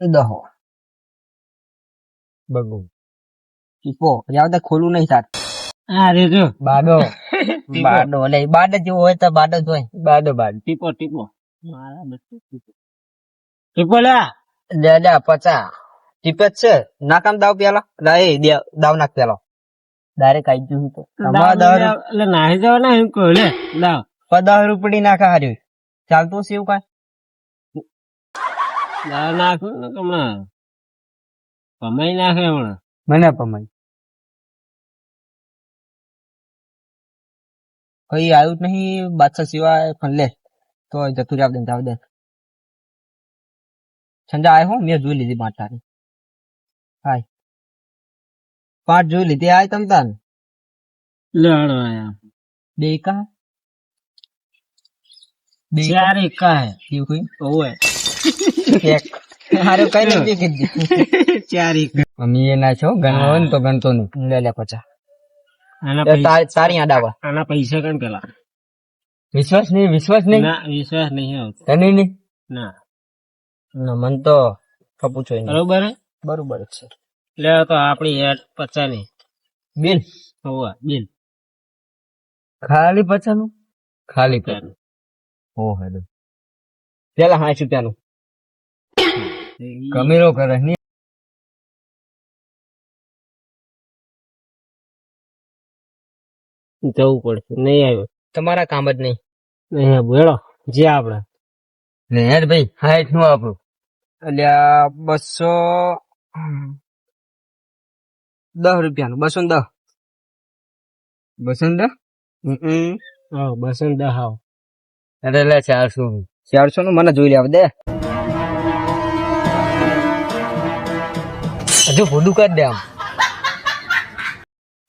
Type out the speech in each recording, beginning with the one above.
દહો બગો. ટીપો યાદ ખોલું નહીં સાત આ રે જો. બાડો. બાડો લે બાડ જેવો હોય તો બાડ જ હોય. બાડો બાડ. ટીપો ટીપો મારા બધું ટીપો ટીપો લે. લે પચા. ટીપે જ છે. નાકામ દાવ પેલા. એ દાવ નાખ પેલો. ડાયરેક્ટ આઈ ગયું તો. એટલે નાહી જાવ ને એમ કહું લે લાવ પર રૂપડી નાખા હાર્યું ચાલતું છે એવું કાંઈ? દાવ નાખું ને હમણાં કમાઈ નાખે હમણાં મને પમાઈ કઈ આવ્યું જ નહીં બાદશાહ સિવાય પણ લે તો જતું રહ્યા જાવ દે. સંજા આવ્યો હું મેં જોઈ લીધી પાંચ તારી હાય પાંચ જોઈ લીધી આય તમ તાન? લે હળો આયા. બે કા બે ચાર એકા હે એવું કોઈ? ઓવે હારે કઈ નથી કીધી ચાર મમ્મી એ ના છો ગણવા ને તો ગણતો નહીં. લે લે પચા. આના પૈસા તાર- તારી આડાવા આના પૈસા કણ પેલા? વિશ્વાસ નહીં વિશ્વાસ નહીં? ના વિશ્વાસ નહીં આવતો. તને નહીં? ના. ના મન તો કપુ છો બરોબર બરોબર છે. લે તો આપણી એડ પચાની. બિલ. હોવા બિલ. ખાલી પચાનું? ખાલી પચાનું. ઓહો પેલા સાઠ રૂપિયાનું કમીરો કરે જવું પડશે. નહીં આવ્યો. તમારા કામ જ નહીં. નહીં હેડો જે આપણે. ને યાર ભાઈ હાઈટનું આપણું? એટલે બસો દસ રૂપિયાનું. બસો ને દસ. બસો ને દસ? હા બસો ને દહ આવો. અરે ચારસો ચારસો નું. મને જોઈ લેવા દે. હજુ ભૂડું કરી દે આમ.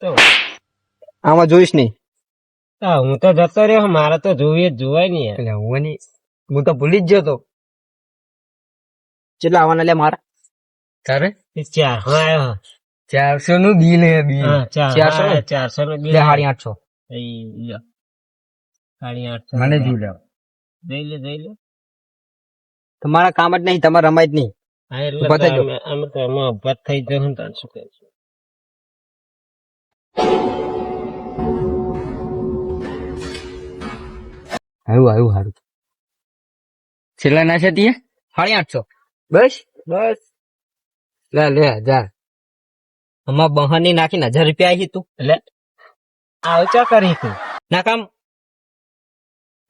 તો આમાં જોઈશ નહીં. હા, હું તો જતો રહ્યો મારે તો જોવી જ જોવાય નહીં એટલે હું નહીં હું તો ભૂલી જ ગયો તો. કેટલા આવવાના લે મારા? તારે? ચાર હા આવ્યો. ચારસો નું બિલ હે બિલ. ચારસો ચારસો નું બિલ સાડી આઠસો. સાડી આઠસો. મને જોઈ લે. જઈ લે જઈ લે. તમારા કામ જ નહીં તમારે રમાય જ નહીં. હા એટલે તો અમે થઈ જશું ને તાણ શું કરીશું આવ્યું આવ્યું સારું છેલ્લા ના છે તીએ સાડી આઠસો. બસ? બસ. લે લે જા. આમાં બહાની નાખીને હજાર રૂપિયા આવી તું. એટલે આવ ચા કરી તું? ના કામ.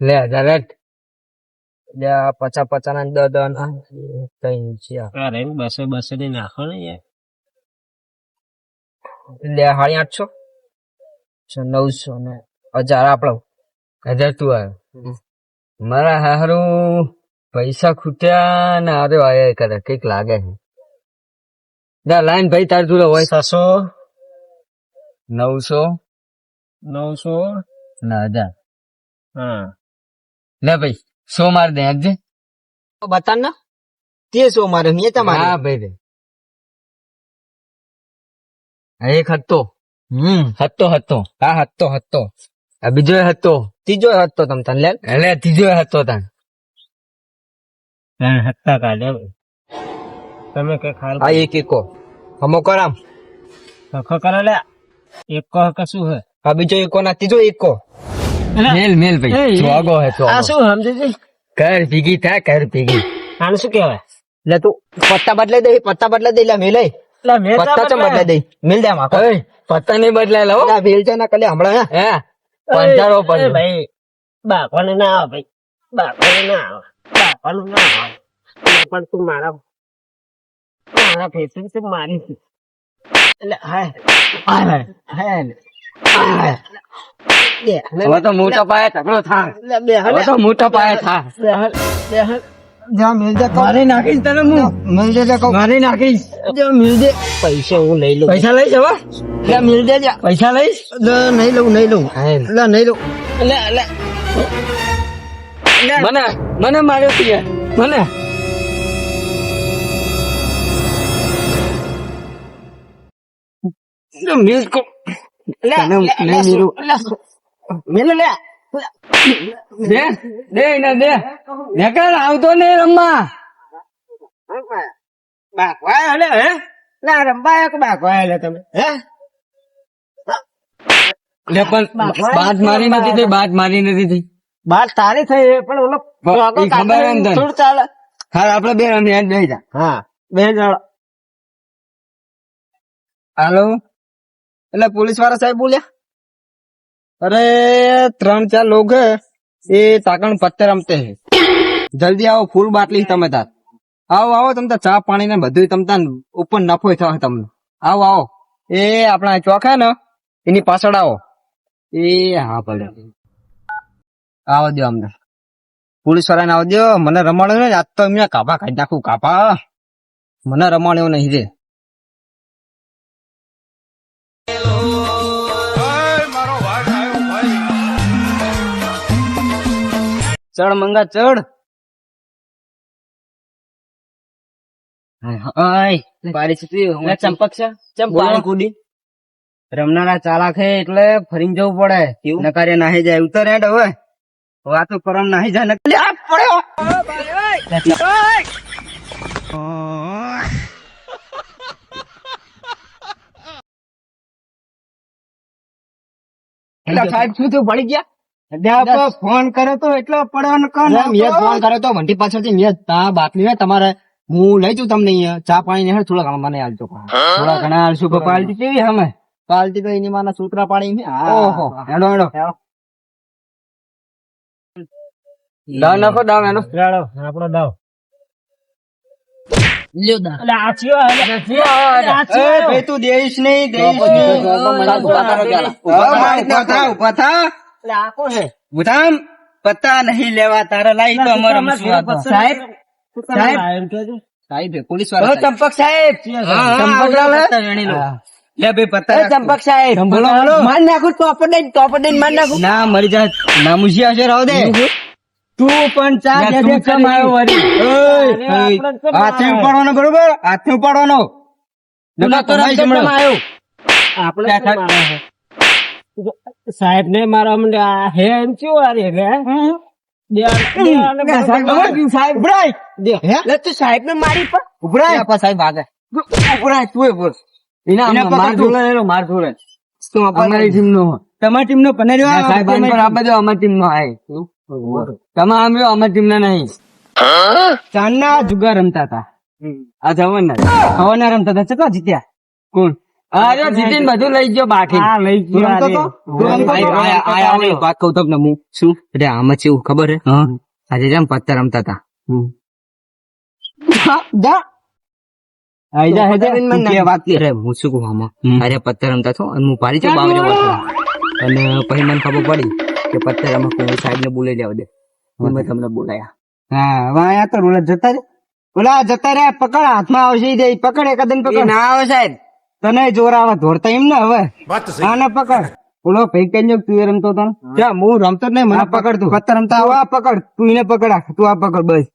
લે હજાર પચા પચા ના દસ દસ ના ત્રણ છે. આ. અરે બસો બસો ની નાખો ને યાર. લે સાડી આઠસો છ નવસો ને હજાર આપણો હજાર તું આવ્યો મારા હારું પૈસા ખૂટ્યા ને અરે આયા કરે કંઈક લાગે છે. દા લાઈન ભાઈ તાર જોડે હોય. છસો? નવસો? નવસો? ને હજાર. હા. લે ભાઈ સો માર દે આજે બતા ને તે સો મારે મેં તમારે. હા ભાઈ દે. એક હતો. હમ. હતો હતો. હા હતો હતો. આ બીજો હતો. ત્રીજો હતો તમ તને લે એટલે ત્રીજો હતો તને. ત્રણ હતા કાઢ્યા તમે કઈ ખાલ આ એક એકો. હમો કરામ. સખો કરો લે એક કશું હે? આ બીજો એકો ના ત્રીજો એકો. મેલ મેલ ભાઈ. ચોગો હે આ ચોગો શું સમજી કર ભીગી થા કર ભીગી આને શું કહેવાય લે તું પત્તા બદલાઈ દે પત્તા બદલાઈ દે લે મેલ પત્તા ચમ બદલાઈ દે મેલ દે માકો પત્તા નહીં બદલાય લો ના વેલ છે ના કલે હમણાં હે પંચારો પર ભાઈ બાપાને ના આવે ભાઈ બાપાને ના આવે બાપાનું ના આવે પણ તું મારા મારા ફેસબુક છે મારી. એટલે હાય હાય હાય હવે તો મોટા પાયે ઝઘડો થાય. હવે તો મોટા પાયે થાય. બે હાલ બે હાલ. જા મિલ દે મારી નાખીશ તને હું? મિલ દે મારી નાખીશ. જો મિલ દે પૈસા હું લઈ લઉં. પૈસા લઈ જવા લે મિલ દે જા પૈસા લઈશ? નહીં લઉં નહીં લઉં. લે નહીં લઉં. મને મને માર્યો મને. મિલ કો મિલું. લે, દે દે ને દે. નકર આવતો નહીં રમવા. બાકવાય હલે હે? ના રંબાયા કે બાકવાય હલે તમે હે? લે પણ બાપા. મારી નથી થઈ બાટ મારી નથી થઈ. બાત તારી થઈ પણ ઓલો ખબર એમ થોડું ચાલે. હા આપડે બે રમી જા. હા બે જણ. હાલો? એટલે પોલીસવાળા સાહેબ બોલ્યા, અરે, ત્રણ ચાર લોગ એ તાકણ પત્તે રમતે હે. જલ્દી આવો, ફૂલ બાટલી તમે તાર. આવો આવો તમને ચા પાણી ને બધું તમતા ઉપર નફો થશે તમને. આવો આવો. એ આપણા ચોખા ને, એની પાછળ આવો. એ, હા, ભલે. આવો દો અમને. પોલીસ વાળાને આવો દો મને રમાડ્યો ને, આજ તો એમને કાપા કાઢી નાખું, કાપા. મને રમાડ્યો નહીં રે. ચડ મંગા ચડ. રમનારા ચાલાક હે એટલે ફરી જવું પડે. નકારે નાહી જાય ઉતર હેડ હવે. વાતો કરમ નાહી જાય પડ્યો સાહેબ શું થયું પડી ગયા? ફોન કર્યો તો એટલો પડવાનો કોણ મેં ફોન કર્યો તો વંટી પાછળથી મેં તા બાતમી હે તમારે હું લઈ જઉં તમને અહીંયા ચા પાણી ને થોડા ઘણા મને આલજો થોડા ઘણા આલશું પાલટી કેવી અમે પાલટી તો એની માના સૂત્રા પાણી ને ઓહો હેડો હેડો. દાવ નાખો દાવ એનો રાડો આપણો દાવ. હે? ભાઈ તું દેશ નહીં દેશ નહીં. ઊભા ના થા, ઊભા થા. એટલે આ કોણ હે? બુધામ પત્તા નહીં લેવા તારા લાઈ તો અમારે તો. સાહેબ સાહેબ. સાહેબ પોલીસવાળા ચંપક સાહેબ. ચંપક? લે. ભાઈ પત્તા ચંપક સાહેબ બોલો બોલો. માર નાખું તો તો માર ના મરી જા નામુસિયા છે રાવ દે. તું પણ ચા દે. દે કમ આવ્યો? વરી હાથે ઉપાડવાનો બરોબર? હાથે ઉપાડવાનો. આપણે મારે છે? સાહેબ ને મારા અમને આ હે એમ ચો આ હે? સાહેબ ને મારી પર. ઉભરાય. સાહેબ ભાગે ઉભરાય તું બોલ. માર ધોલે અમારી ટીમ નો તમારી ટીમ નો પને સાહેબ આપે દો અમારી ટીમ નો આય. તમે આમ રહ્યો અમારી ટીમ ના નહીં. ચાંદના જુગાર રમતા હતા. આ જવાના ના રમતા હતા. ચકા જીત્યા? કોણ? અરે જીતીન બધું લઈ ગયો બાકી. હા લઈ ગયો? આયા- આયા વાત કહું તમને હું. શું? એટલે આમાં કેવું ખબર હે? આજે જેમ પત્તા રમતા હતા. અને પછી મને ખબર પડી કે પત્તા રમવા સાહેબ ને બોલાઈ લેવા દે. મેં તમને બોલાયા. હા વાયા તો રોલા જતા રે ઓલા જતા રે પકડ હાથમાં આવશે પકડ એકાદન પકડ. ના આવે સાહેબ. તને જોર આવે ધોરતા એમ ને હવે? હા ને પકડ. ઓલો ભાઈ કઈ તું એ રમતો હતો ક્યાં હું રમતો જ નહીં મને પકડ તું. પત્તા રમતા આવો. આ પકડ. તું એને પકડ. તું આ પકડ બસ.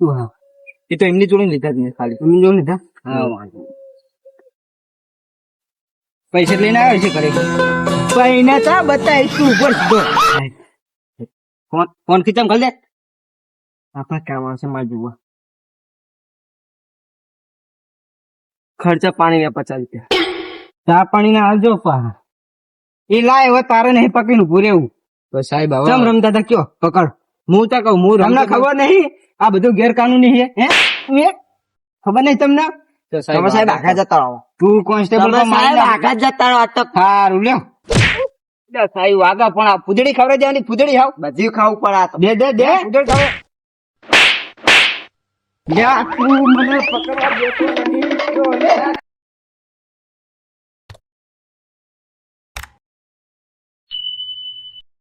તું હા? એ તો એમની જોડે લીધા જ નહીં ખાલી. એમની જોડે લીધા? હા વાંધો. પૈસા લઈને આવ્યો છે ઘરે. પૈના તા બતાવીશું ઉપર ફોન ફોન ખીચામ કરી દે. આપણા કામ આવશે મારે જોવા ખર્ચા પાણી ના પચાસ રૂપિયા ચા પાણી ના આવજો પા એ લાય હવે તારે નહીં પકડીને ઉભું રહેવું તો સાહેબ ચમ રમતા હતા કયો પકડ હું તો કહું હું તમને ખબર નહીં આ બધું ગેરકાનૂની છે હે? ખબર નહીં તમને તમે સાહેબ આખા જતા રહો તું કોન્સ્ટેબલ આખા જતા રહો તો સારું લ્યો સાહેબ વાગા પણ આ પૂજડી ખવડાવી દેવાની પૂજડી ખાવ બધી ખાવું પડે દે દે પૂજડી ખાવ લ્યા, તું મને પકડવા દેતો નહીં. જો લે.